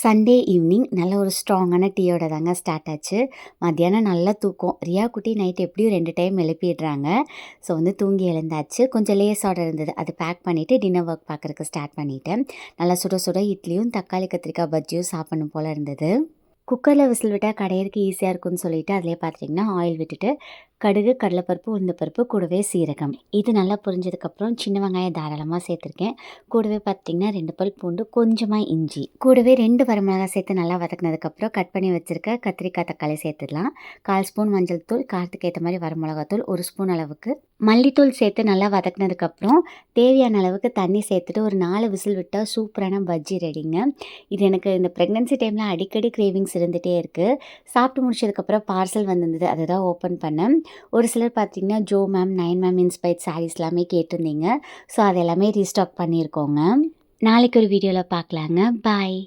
Sunday evening நல்ல ஒரு ஸ்ட்ராங்கான டீயோட தாங்க ஸ்டார்ட் ஆச்சு. மத்தியானம் நல்லா தூக்கம். ரியா குட்டி நைட் எப்படியும் ரெண்டு டைம் எழுப்பிடுறாங்க. ஸோ வந்து தூங்கி எழுந்தாச்சு. கொஞ்சம் லேஸ் ஆர்டர் இருந்தது. அது பேக் பண்ணிவிட்டு டின்னர் ஒர்க் பார்க்குறக்கு ஸ்டார்ட் பண்ணிட்டேன். நல்லா சுட சுட இட்லியும் தக்காளி கத்திரிக்காய் பஜ்ஜியும் சாப்பிடணும் போல் இருந்தது. குக்கரில் விசில் விட்டால் கடையிறக்கு ஈஸியாக இருக்கும்னு சொல்லிட்டு அதிலே பார்த்துட்டிங்கன்னா ஆயில் விட்டுட்டு கடுகு கடலைப்பருப்பு உளுந்தப்பருப்பு கூடவே சீரகம். இது நல்லா புரிஞ்சதுக்கப்புறம் சின்ன வெங்காயம் தாராளமாக சேர்த்துருக்கேன். கூடவே பார்த்திங்கன்னா ரெண்டு பல் பூண்டு கொஞ்சமாக இஞ்சி. கூடவே ரெண்டு வரமிளகாய் சேர்த்து நல்லா வதக்குனதுக்கப்புறம் கட் பண்ணி வச்சுருக்க கத்திரிக்காய் தக்காளி சேர்த்துடலாம். கால் ஸ்பூன் மஞ்சள் தூள் காரத்துக்கு ஏற்ற மாதிரி வரமிளகாத்தூள் ஒரு ஸ்பூன் அளவுக்கு மல்லித்தூள் சேர்த்து நல்லா வதக்குனதுக்கப்புறம் தேவையான அளவுக்கு தண்ணி சேர்த்துட்டு ஒரு நாலு விசில் விட்டால் சூப்பரான பஜ்ஜி ரெடிங்க. இது எனக்கு இந்த ப்ரெக்னென்சி டைமில் அடிக்கடி கிரேவிங்ஸ் இருந்துகிட்டே இருக்குது சாப்பிட்டு முடிச்சதுக்கப்புறம் பார்சல் வந்திருந்தது அதை தான் ஓப்பன் பண்ணேன். ஒரு சிலர் பார்த்தீங்கன்னா Jo ma'am nine ma'am inspired sarees எல்லாமே கேட்டிருந்தீங்க. ஸோ அது எல்லாமே ரீஸ்டாக் பண்ணியிருக்கோங்க. நாளைக்கு ஒரு வீடியோவில் பார்க்கலாங்க. பாய்.